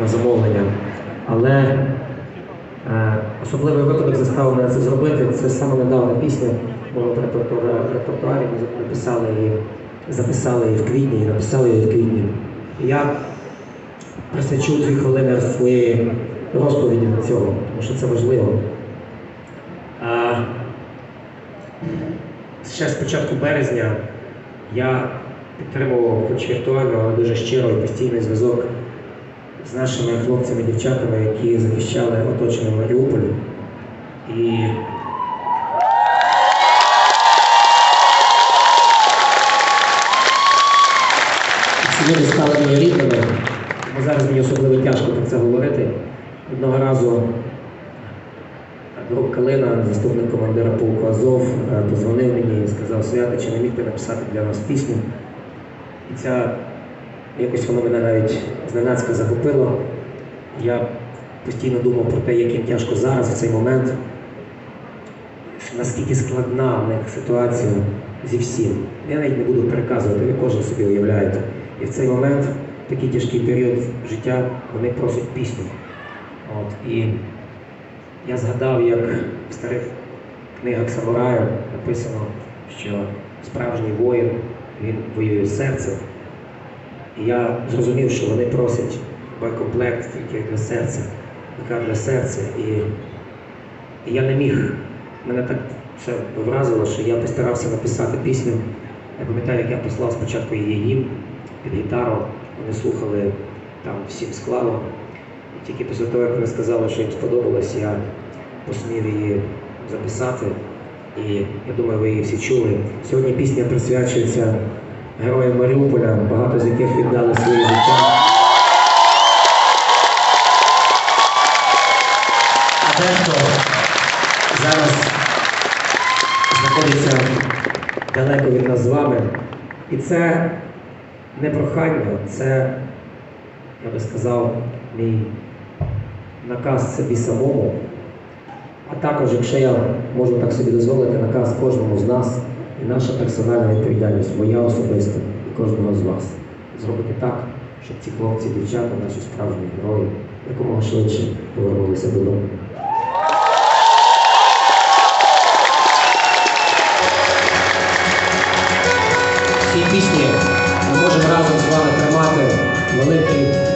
на замовлення. Але е, особливий випадок заставив мене це зробити. Це саме недавна пісня в моєму репертуарі. Ми написали її, записали її в квітні, і написали її в квітні. Я присвячу дві хвилини своєї розповіді на цього, тому що це важливо. А, ще з початку березня я підтримував, хоч віртуально, але дуже щиро і постійний зв'язок з нашими хлопцями і дівчатами, які захищали оточений Маріуполь. І люди стали мої рідними. Тому зараз мені особливо тяжко про це говорити. Одного разу друг Калина, заступник командира полку Азов, е, позвонив мені і сказав, Свята, чи не міг би написати для нас пісню. І ця якось воно мене навіть зненацька захопило. Я постійно думав про те, як їм тяжко зараз, в цей момент, наскільки складна в них ситуація зі всім. Я навіть не буду переказувати, ви кожен собі уявляєте. І в цей момент, в такий тяжкий період життя, вони просять пісню. От, і я згадав, як в старих книгах самураю написано, що справжній воїн він воює серцем. І я зрозумів, що вони просять боєкомплект тільки для серця, яка для серця. І, і я не міг, мене так це вразило, що я постарався написати пісню. Я пам'ятаю, як я послав спочатку її їм під гітару, вони слухали там всім складом. І тільки після того, як вони сказали, що їм сподобалось, я посмів її записати. І я думаю, ви її всі чули. Сьогодні пісня присвячується героям Маріуполя, багато з яких віддали своє життя. А дехто зараз знаходиться далеко від нас з вами. І це не прохання, це, я би сказав, мій наказ собі самому. А також, якщо я можу так собі дозволити, наказ кожному з нас і наша персональна відповідальність, моя особиста і кожного з вас. Зробити так, щоб ці хлопці, дівчата, наші справжні герої, якомога швидше повернулися додому. В цій пісні ми можемо разом з вами тримати великий